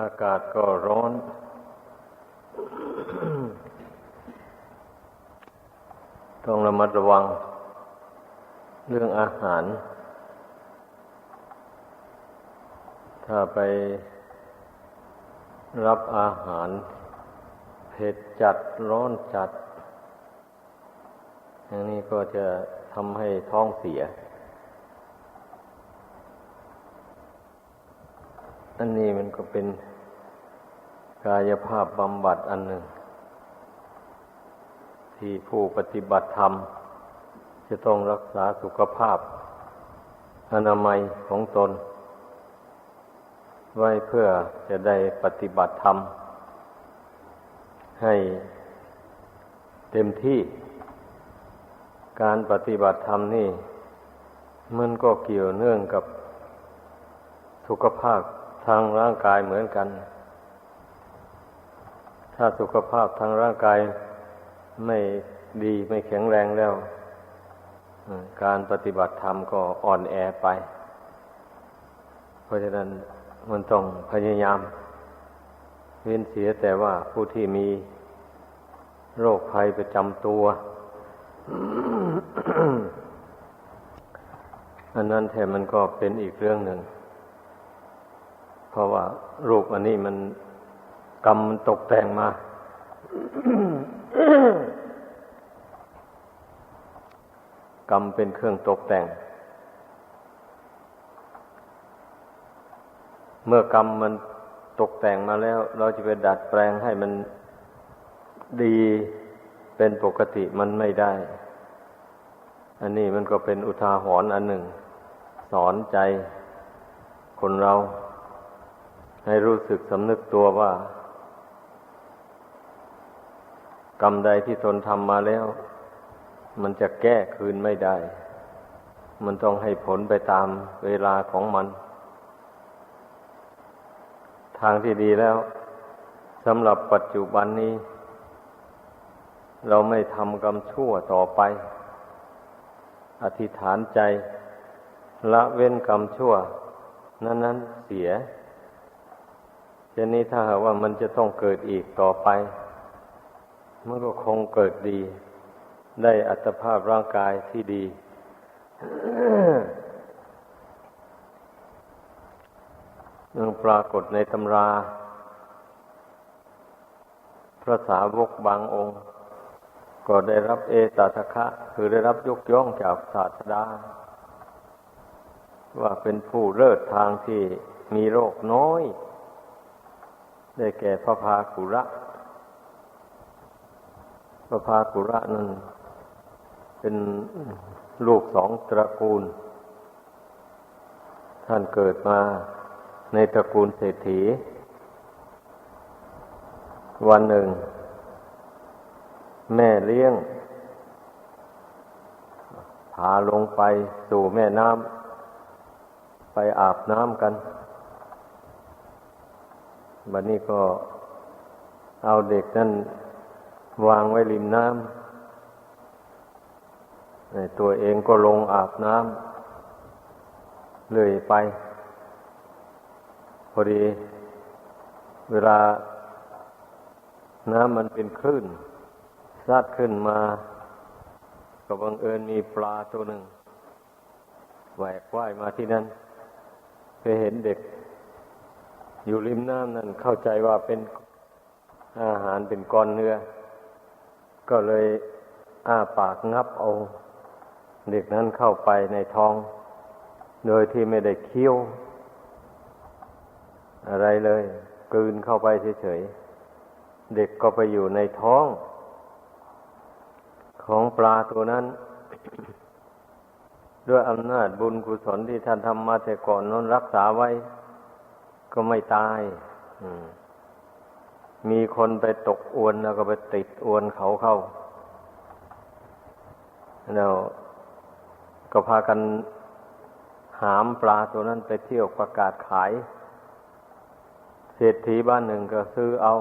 อากาศก็ร้อน ต้องระมัดระวัง เรื่องอาหาร ถ้าไปรับอาหาร เผ็ดจัดร้อนจัด อย่างนี้ก็จะทำให้ท้องเสีย อันนี้มันก็เป็นกายภาพบำบัดอันหนึ่ง ที่ผู้ปฏิบัติธรรม จะต้องรักษาสุขภาพ อนามัยของตน ไว้เพื่อจะได้ปฏิบัติธรรม ให้เต็มที่การปฏิบัติธรรมนี่ มันก็เกี่ยวเนื่องกับสุขภาพ ทางร่างกายเหมือนกัน ถ้าสุขภาพทางร่างกายไม่ดีไม่แข็งแรงแล้ว การปฏิบัติธรรมก็อ่อนแอไป เพราะฉะนั้นมันต้องพยายาม เว้นเสียแต่ว่าผู้ที่มีโรคภัยประจำตัว อันนั้นแทนมันก็เป็นอีกเรื่องหนึ่ง เพราะว่ารูปอันนี้มันกรรมมันตกแต่งมา กรรมเป็นเครื่องตกแต่ง เมื่อกรรมมันตกแต่งมาแล้ว เราจะไปดัดแปลงให้มันดีเป็นปกติมันไม่ได้ อันนี้มันก็เป็นอุทาหรณ์อันหนึ่ง สอนใจคนเรา ให้รู้สึกสำนึกตัวว่า กรรมใดที่ตนทำมาแล้ว มันจะแก้คืนไม่ได้ มันต้องให้ผลไปตามเวลาของมัน ทางที่ดีแล้วสำหรับปัจจุบันนี้ เราไม่ทำกรรมชั่วต่อไป อธิษฐานใจ ละเว้นกรรมชั่ว นั้นนั้นเสีย เช่นนี้ถ้าหากว่ามันจะต้องเกิดอีกต่อไป มันก็คงเกิดดี ได้อัตภาพร่างกายที่ดี ยังปรากฏในตำรา พระสาวกบางองค์ ก็ได้รับเอตตะคะ คือได้รับยกย่องจากศาสดา ว่าเป็นผู้เลิศทางที่มีโรคน้อย ได้แก่พระพากุระ พระพากุระนั้นเป็นลูกสองตระกูล ท่านเกิดมาในตระกูลเศรษฐี วันหนึ่ง แม่เลี้ยงพาลงไปสู่แม่น้ำไปอาบน้ำกัน บัดนี้ก็เอาเด็กนั่นวางไว้ริมน้ำตัวเองก็ลงอาบน้ำเลยไป พอดี เวลาน้ำมันเป็นคลื่นซัดขึ้นมา ก็บังเอิญมีปลาตัวหนึ่งแหวกว่ายมาที่นั่นไปเห็นเด็ก อยู่ริมน้ำนั่นเข้าใจว่าเป็นอาหารเป็นก้อนเนื้อ ก็เลยอ้าปากงับเอา เด็กนั้นเข้าไปในท้อง โดยที่ไม่ได้เคี้ยว อะไรเลยกลืนเข้าไปเฉยๆ เด็กก็ไปอยู่ในท้อง ของปลาตัวนั้น ด้วยอำนาจบุญกุศลที่ท่านทำมาแต่ก่อนนั้นรักษาไว้ ก็ไม่ตายมีคนไปตกอวนแล้วก็ไปติดอวนเขาเข้า แล้วก็พากันหามปลาตัวนั้นไปเที่ยวประกาศขาย เศรษฐีบ้านหนึ่งก็ซื้อเอา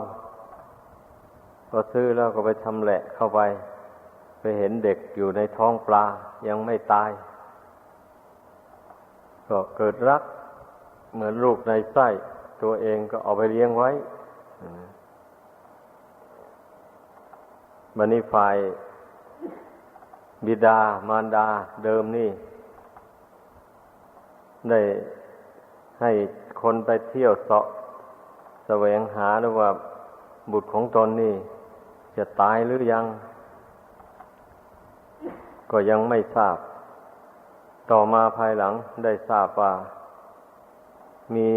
ก็ซื้อแล้วก็ไปชำแหละเข้าไป ไปเห็นเด็กอยู่ในท้องปลายังไม่ตาย ก็เกิดรัก เหมือนลูกในไส้ตัวเองก็เอาไปเลี้ยงไว้บันนี้ฝ่ายบิดามารดาเดิมนี่ ได้ให้คนไปเที่ยวเสาะแสวงหาหรือว่าบุตรของตนนี่ จะตายหรือยัง ก็ยังไม่ทราบ ต่อมาภายหลังได้ทราบว่า มี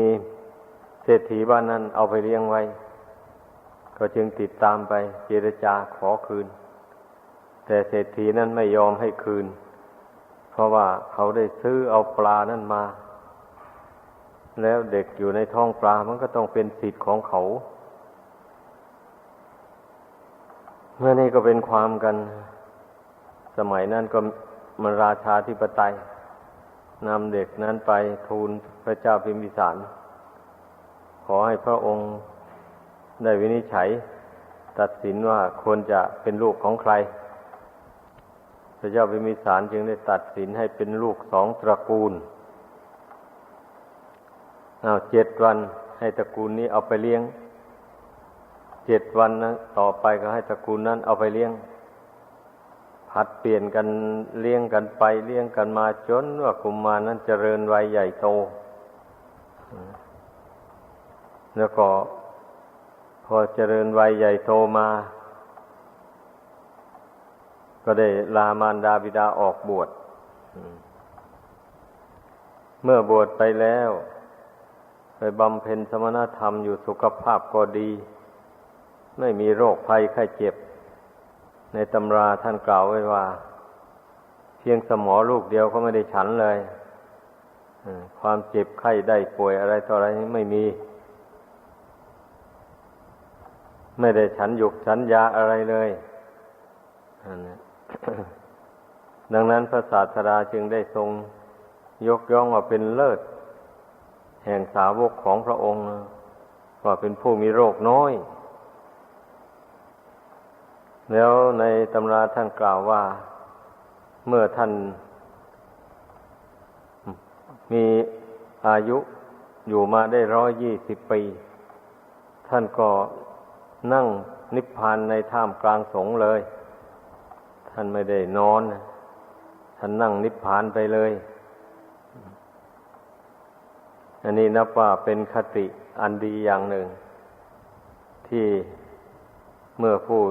เศรษฐีบ้านนั้นเอาไปเลี้ยงไว้ ก็จึงติดตามไปเจรจาขอคืน แต่เศรษฐีนั้นไม่ยอมให้คืน เพราะว่าเขาได้ซื้อเอาปลานั้นมา แล้วเด็กอยู่ในท้องปลามันก็ต้องเป็นสิทธิ์ของเขา เมื่อนี้ก็เป็นความกัน สมัยนั้นก็มันราชาธิปไตย นำเด็กนั้นไปทูลพระเจ้าพิมพิสาร ขอให้พระองค์ได้วินิจฉัย ตัดสินว่าควรจะเป็นลูกของใคร พระเจ้าพิมพิสารจึงได้ตัดสินให้เป็นลูกสองตระกูลเอาเจ็ดวันให้ตระกูลนี้เอาไปเลี้ยง เจ็ดวันนะต่อไปก็ให้ตระกูลนั้นเอาไปเลี้ยง ผัดเปลี่ยนกันเลี้ยงกันไปเลี้ยงกันมาจนว่ากุมารนั้นเจริญวัยใหญ่โต แล้วก็ พอเจริญวัยใหญ่โตมา ก็ได้ลามารดาบิดาออกบวชเมื่อบวชไปแล้ว ไปบำเพ็ญสมณธรรมอยู่สุขภาพก็ดี ไม่มีโรคภัยไข้เจ็บ ในตำราท่านกล่าวไว้ว่า เพียงสมอลูกเดียวก็ไม่ได้ฉันเลยความเจ็บไข้ได้ป่วยอะไรต่ออะไรไม่มี ไม่ได้ฉันหยุกฉันยาอะไรเลยดังนั้นพระศาสดาจึงได้ทรงยกย่องว่าเป็นเลิศ แห่งสาวกของพระองค์ว่าเป็นผู้มีโรคน้อย แล้วในตำราท่านกล่าวว่า เมื่อท่าน มีอายุอยู่มาได้ร้อยยี่สิบปี ท่านก็นั่งนิพพานในท่ามกลางสงเลย ท่านไม่ได้นอน ท่านนั่งนิพพานไปเลย อันนี้นับว่าเป็นคติอันดีอย่างหนึ่ง ที่เมื่อผู้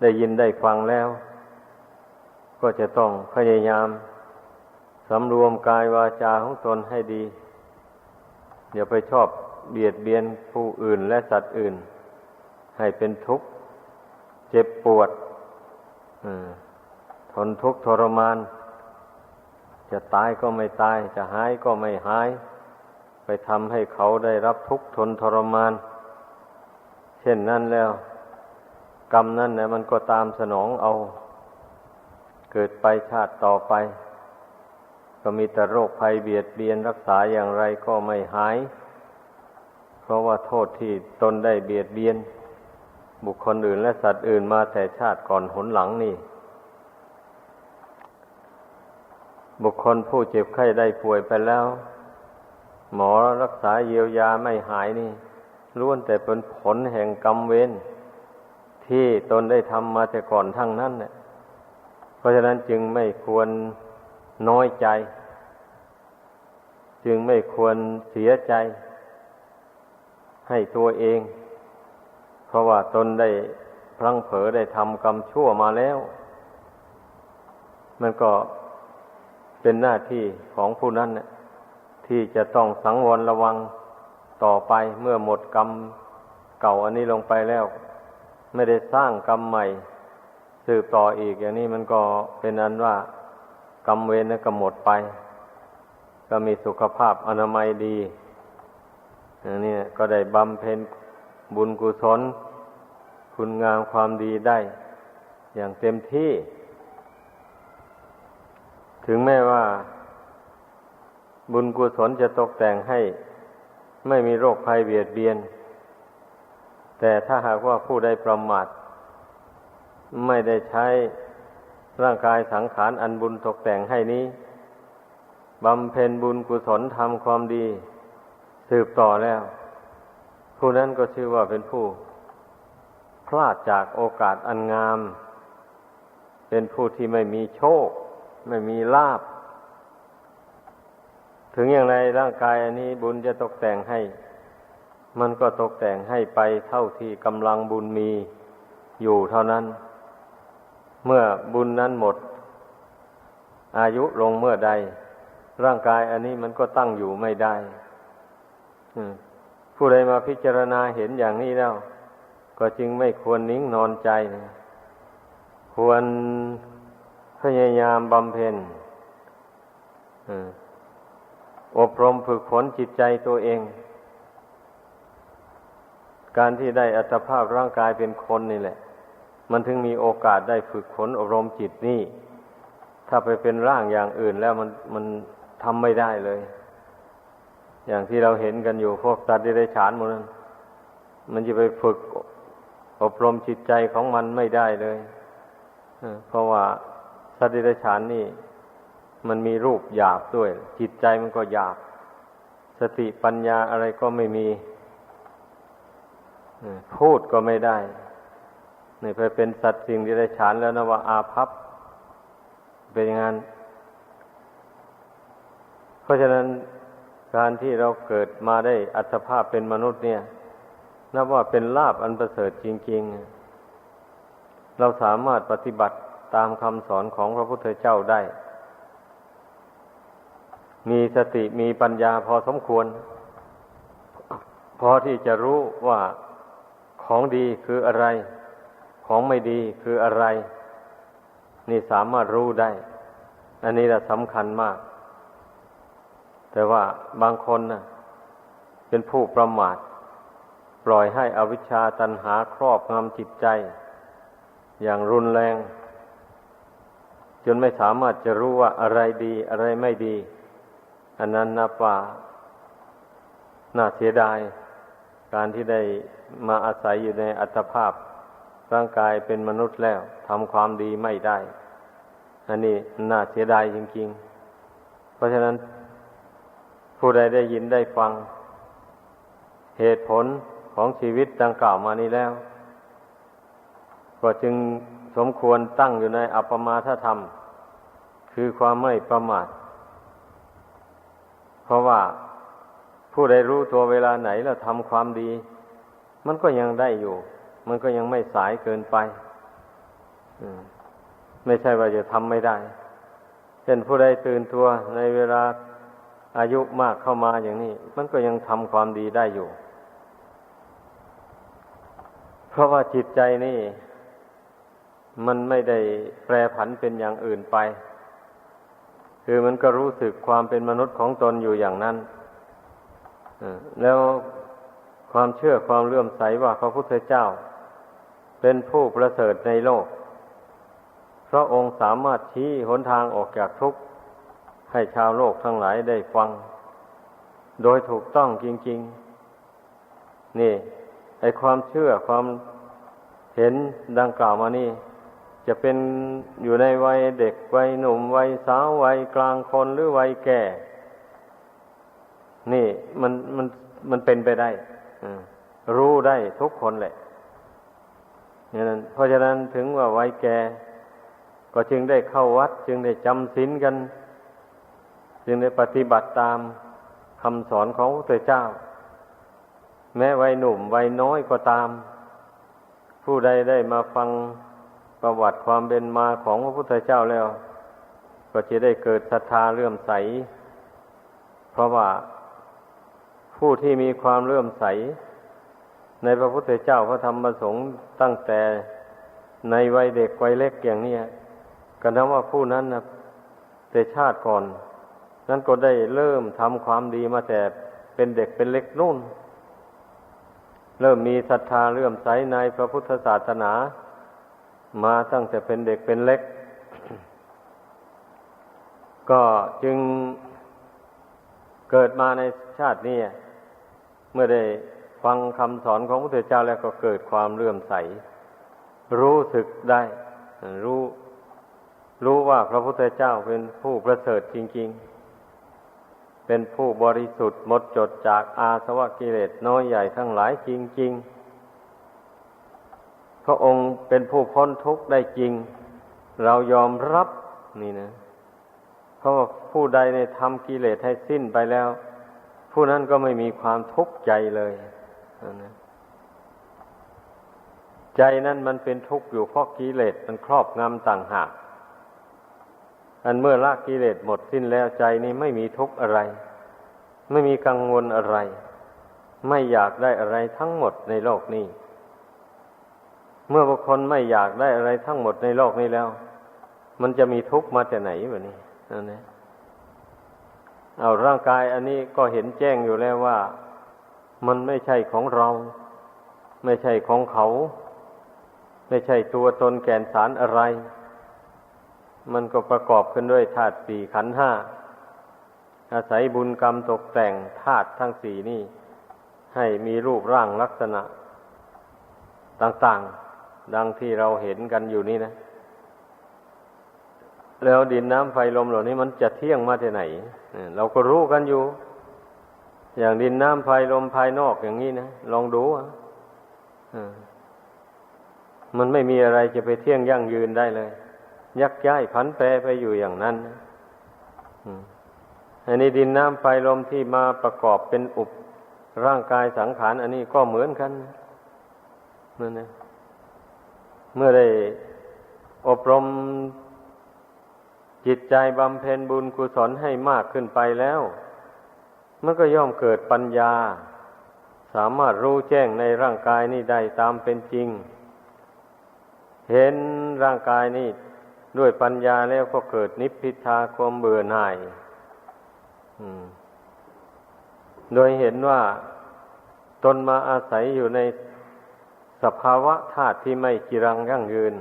ได้ยินได้ฟังแล้ว ก็จะต้องพยายามสำรวมกายวาจาของตนให้ดีอย่าไปชอบเบียดเบียนผู้อื่นและสัตว์อื่น ให้เป็นทุกข์ เจ็บปวดทนทุกข์ทรมาน จะตายก็ไม่ตาย จะหายก็ไม่หาย ไปทำให้เขาได้รับทุกข์ทนทรมาน เช่นนั้นแล้ว กรรมนั่นนะมันก็ตามสนองเอา เกิดไปชาติต่อไป ก็มีแต่โรคภัยเบียดเบียนรักษาอย่างไรก็ไม่หาย เพราะว่าโทษที่ตนได้เบียดเบียน บุคคลอื่นและสัตว์อื่นมาแต่ชาติก่อนหนหลังนี่ บุคคลผู้เจ็บไข้ได้ป่วยไปแล้ว หมอรักษาเยียวยาไม่หายนี่ล้วนแต่เป็นผลแห่งกรรมเวร ที่ตนได้ทำมาแต่ก่อนทั้งนั้นเนี่ยเพราะฉะนั้นจึงไม่ควรน้อยใจ จึงไม่ควรเสียใจ ให้ตัวเอง เพราะว่าตนได้พลังเผลอได้ทำกรรมชั่วมาแล้ว มันก็เป็นหน้าที่ของผู้นั้นเนี่ยที่จะต้องสังวรระวังต่อไปเมื่อหมดกรรมเก่าอันนี้ลงไปแล้ว ไม่ได้สร้างกรรมใหม่ สืบต่ออีกอย่างนี้มันก็เป็นอันว่ากรรมเวรนั้นก็หมดไป ก็มีสุขภาพอนามัยดีอย่างนี้ก็ได้บำเพ็ญบุญกุศล คุณงามความดีได้ อย่างเต็มที่ ถึงแม้ว่า บุญกุศลจะตกแต่งให้ ไม่มีโรคภัยเบียดเบียน แต่ถ้าหากว่าผู้ใดประมาทไม่ได้ใช้ร่างกายสังขารอันบุญตกแต่งให้นี้บำเพ็ญบุญกุศลทำความดี สืบต่อแล้ว ผู้นั้นก็ชื่อว่าเป็นผู้ พลาดจากโอกาสอันงาม เป็นผู้ที่ไม่มีโชค ไม่มีลาบถึงอย่างไรร่างกายอันนี้บุญจะตกแต่งให้ มันก็ตกแต่งให้ไปเท่าที่กำลังบุญมีอยู่เท่านั้น เมื่อบุญนั้นหมด อายุลงเมื่อใด ร่างกายอันนี้มันก็ตั้งอยู่ไม่ได้ผู้ใดมาพิจารณาเห็นอย่างนี้แล้ว ก็จึงไม่ควรนิ่งนอนใจนะควรพยายามบำเพ็ญอบรมฝึกฝนจิตใจตัวเอง การที่ได้อัตภาพร่างกายเป็นคนนี่แหละ มันถึงมีโอกาสได้ฝึกฝนอบรมจิตนี่ ถ้าไปเป็นร่างอย่างอื่นแล้วมันมันทำไม่ได้เลย อย่างที่เราเห็นกันอยู่พวกสัตว์ที่ได้ฉานหมดนั้นมันจะไปฝึกอบรมจิตใจของมันไม่ได้เลยเพราะว่าสัตว์ที่ได้ฉานนี่ มันมีรูปหยาบด้วย จิตใจมันก็หยาบ สติปัญญาอะไรก็ไม่มี พูดก็ไม่ได้นี่ไปเป็นสัตว์สิ่งที่ได้ฉานแล้วนะว่าอาภัพ เป็นอย่างนั้น เพราะฉะนั้นการที่เราเกิดมาได้อัตภาพเป็นมนุษย์เนี่ย นับว่าเป็นลาบอันประเสริฐจริง ๆ เราสามารถปฏิบัติตามคำสอนของพระพุทธเจ้าได้ มีสติมีปัญญาพอสมควร พอที่จะรู้ว่า ของดีคืออะไร ของไม่ดีคืออะไร นี่สามารถรู้ได้ อันนี้แหละสำคัญมาก แต่ว่าบางคนนะ่ะเป็นผู้ประมาท ปล่อยให้อวิชชาตันหาครอบงำจิตใจ อย่างรุนแรง จนไม่สามารถจะรู้ว่าอะไรดีอะไรไม่ดี อันนั้นนับว่าน่าเสียดาย การที่ได้มาอาศัยอยู่ในอัตภาพ ร่างกายเป็นมนุษย์แล้วทำความดีไม่ได้ อันนี้น่าเสียดายจริงๆ เพราะฉะนั้นผู้ใดได้ยินได้ฟัง เหตุผลของชีวิตดังกล่าวมานี้แล้ว ก็จึงสมควรตั้งอยู่ในอัปมาทธรรม คือความไม่ประมาท เพราะว่า ผู้ใดรู้ตัวเวลาไหนแล้วทำความดี มันก็ยังได้อยู่ มันก็ยังไม่สายเกินไปไม่ใช่ว่าจะทำไม่ได้ เช่นผู้ใดตื่นตัวในเวลาอายุมากเข้ามาอย่างนี้ มันก็ยังทำความดีได้อยู่ เพราะว่าจิตใจนี่ มันไม่ได้แปรผันเป็นอย่างอื่นไป คือมันก็รู้สึกความเป็นมนุษย์ของตนอยู่อย่างนั้น แล้วความเชื่อความเลื่อมใสว่าพระพุทธเจ้า เป็นผู้ประเสริฐในโลก พระองค์สามารถชี้หนทางออกจากทุกข์ให้ชาวโลกทั้งหลายได้ฟัง โดยถูกต้องจริง ๆ นี่ไอความเชื่อความเห็นดังกล่าวมานี่ จะเป็นอยู่ในวัยเด็กวัยหนุ่มวัยสาววัยกลางคนหรือวัยแก่ นี่มันมันมันเป็นไปได้รู้ได้ทุกคนแหละนั้นเพราะฉะนั้นถึงว่าไวัยแก่ก็จึงได้เข้าวัด จึงได้จำศีลกัน จึงได้ปฏิบัติตามคำสอนของพระพุทธเจ้า แม้วัยหนุ่มวัยน้อยก็ตาม ผู้ใดได้มาฟังประวัติความเป็นมาของพระพุทธเจ้าแล้ว ก็จะได้เกิดศรัทธาเลื่อมใส เพราะว่า ผู้ที่มีความเลื่อมใส ในพระพุทธเจ้าพระธรรมประสงค์ตั้งแต่ในวัยเด็กวัยเล็กอย่างนี้ก็นับว่าผู้นั้นนะแต่ชาติก่อน นั้นก็ได้เริ่มทำความดีมาแต่เป็นเด็กเป็นเล็กนุ่น เริ่มมีศรัทธาเลื่อมใสในพระพุทธศาสนา มาตั้งแต่เป็นเด็กเป็นเล็ก ก็จึงเกิดมาในชาตินี้ มื่อได้ฟังคำสอนของพระพุทธเจ้าแล้วก็เกิดความเลื่อมใส รู้สึกได้ รู้รู้ว่าพระพุทธเจ้าเป็นผู้ประเสริฐจริง ๆ เป็นผู้บริสุทธิ์หมดจดจากอาสวะกิเลสน้อยใหญ่ทั้งหลายจริง ๆ พระองค์เป็นผู้พ้นทุกข์ได้จริง เรายอมรับนี่นะ เพราะว่าผู้ใดในทำกิเลสให้สิ้นไปแล้ว ผู้นั้นก็ไม่มีความทุกข์ใจเลยนะใจนั้นมันเป็นทุกข์อยู่เพราะกิเลสมันครอบงำต่างหาก อันเมื่อละกิเลสหมดสิ้นแล้วใจนี้ไม่มีทุกข์อะไร ไม่มีกังวลอะไร ไม่อยากได้อะไรทั้งหมดในโลกนี้ เมื่อบุคคลไม่อยากได้อะไรทั้งหมดในโลกนี้แล้ว มันจะมีทุกข์มาจากไหนแบบนี้นั่นเอง เอาร่างกายอันนี้ก็เห็นแจ้งอยู่แล้วว่า มันไม่ใช่ของเรา ไม่ใช่ของเขา ไม่ใช่ตัวตนแก่นสารอะไร มันก็ประกอบขึ้นด้วยธาตุสี่ขันห้าอาศัยบุญกรรมตกแต่งธาตุทั้งสี่นี่ ให้มีรูปร่างลักษณะ ต่างๆ ดังที่เราเห็นกันอยู่นี่นะ แล้วดินน้ำไฟลมเหล่านี้มันจะเที่ยงมาที่ไหนเราก็รู้กันอยู่ อย่างดินน้ำไฟลมภายนอกอย่างนี้นะลองดูอะมันไม่มีอะไรจะไปเที่ยงยั่งยืนได้เลย ยักย้ายผันแปรไปอยู่อย่างนั้นอันนี้ดินน้ำไฟลมที่มาประกอบเป็นอุปร่างกายสังขาร อันนี้ก็เหมือนกันนั่นนะเมื่อได้อบรม จิตใจบำเพ็ญบุญกุศลให้มากขึ้นไปแล้ว มันก็ย่อมเกิดปัญญา สามารถรู้แจ้งในร่างกายนี้ได้ตามเป็นจริง เห็นร่างกายนี้ด้วยปัญญาแล้วก็เกิดนิพพิทาความเบื่อหน่ายโดยเห็นว่าตนมาอาศัยอยู่ในสภาวะธาตุที่ไม่จีรังยั่งยืน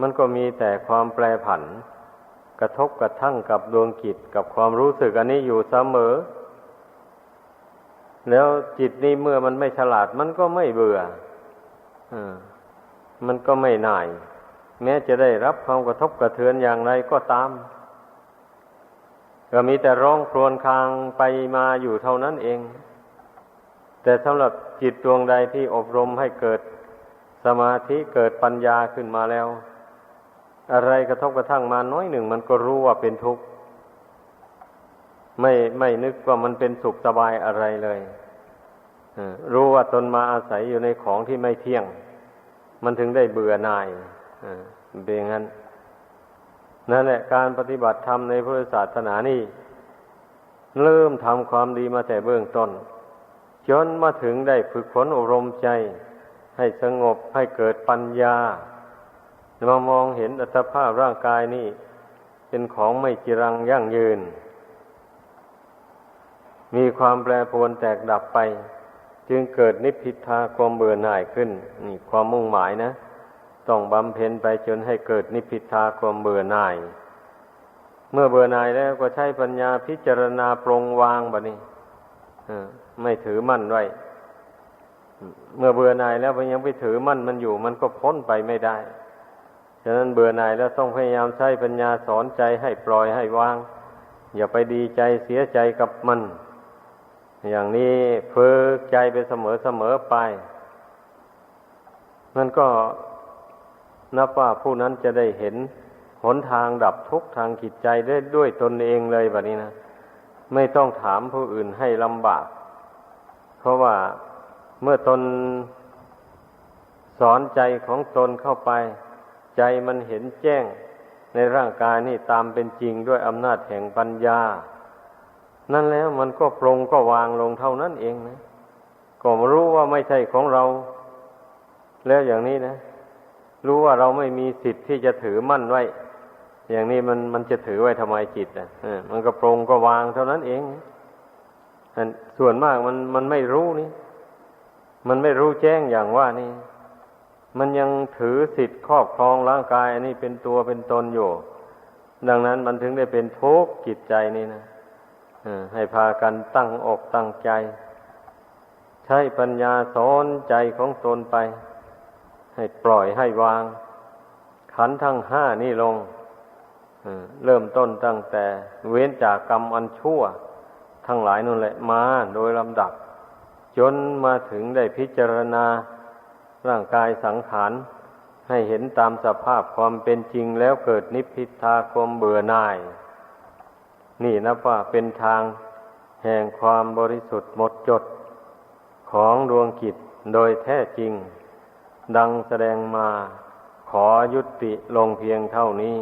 มันก็มีแต่ความแปรผันก ระทบกระทั่งกับดวงกิจกับความรู้สึกอันนี้อยู่เสมอ แล้วจิตนี้เมื่อมันไม่ฉลาดมันก็ไม่เบื่ออมันก็ไม่น่าย แม้จะได้รับความกระทบกระเทือนอย่างไรก็ตาม ก็มีแต่ร้องครวญครางไปมาอยู่เท่านั้นเอง แต่สำหรับจิตดวงใดที่อบรมให้เกิดสมาธิเกิดปัญญาขึ้นมาแล้ว อะไรกระทบกระทั่งมาน้อยหนึ่ง มันก็รู้ว่าเป็นทุกข์ไม่ไม่นึกว่ามันเป็นสุขสบายอะไรเลยรู้ว่าตนมาอาศัยอยู่ในของที่ไม่เที่ยง มันถึงได้เบื่อหน่ายเป็นอย่างนั้นนั่นแหละการปฏิบัติธรรมในพุทธศาสนานี่เริ่มทำความดีมาแต่เบื้องต้น จนมาถึงได้ฝึกฝนอบรมใจ ให้สงบให้เกิดปัญญา มามองเห็นอัตภาพร่างกายนี่ เป็นของไม่จีรังยั่งยืน มีความแปรปรวนแตกดับไป จึงเกิดนิพพิทาความเบื่อหน่ายขึ้น นี่ความมุ่งหมายนะ ต้องบำเพ็ญไปจนให้เกิดนิพพิทาความเบื่อหน่าย เมื่อเบื่อหน่ายแล้วก็ใช้ปัญญาพิจารณาปรงวางบะนี้ไม่ถือมั่นไว้เมื่อเบื่อหน่ายแล้วมันยังไปถือมั่นมันอยู่ มันก็พ้นไปไม่ได้ ฉะนั้นเบื่อหน่ายแล้วต้องพยายามใช้ปัญญาสอนใจให้ปล่อยให้วาง อย่าไปดีใจเสียใจกับมัน อย่างนี้ฝึกใจไปเสมอเสมอไปมันก็นับว่าผู้นั้นจะได้เห็นหนทางดับทุกข์ทางจิตใจได้ด้วยตนเองเลยแบบนี้นะ ไม่ต้องถามผู้อื่นให้ลำบาก เพราะว่าเมื่อตนสอนใจของตนเข้าไป ใจมันเห็นแจ้งในร่างกายนี่ตามเป็นจริงด้วยอำนาจแห่งปัญญา นั่นแล้วมันก็ปรงก็วางลงเท่านั้นเองนะ ก็รู้ว่าไม่ใช่ของเรา แล้วอย่างนี้นะ รู้ว่าเราไม่มีสิทธิ์ที่จะถือมั่นไว้ อย่างนี้มันมันจะถือไว้ทำไมจิตอะมันก็ปรงก็วางเท่านั้นเองส่วนมากมันมันไม่รู้นี่ มันไม่รู้แจ้งอย่างว่านี่ มันยังถือสิทธิ์ครอบครองร่างกายอันนี้เป็นตัวเป็นตนอยู่ ดังนั้นมันถึงได้เป็นทุกข์จิตใจนี่นะให้พากันตั้งอกตั้งใจ ใช้ปัญญาสอนใจของตนไป ให้ปล่อยให้วาง ขันทั้งห้านี่ลงเริ่มต้นตั้งแต่เว้นจากกรรมอันชั่ว ทั้งหลายนั่นแหละมาโดยลำดับ จนมาถึงได้พิจารณา ร่างกายสังขารให้เห็นตามสภาพความเป็นจริงแล้วเกิดนิพพิทาความเบื่อหน่าย นี่นะว่าเป็นทางแห่งความบริสุทธิ์หมดจดของดวงกิจโดยแท้จริง ดังแสดงมาขอยุติลงเพียงเท่านี้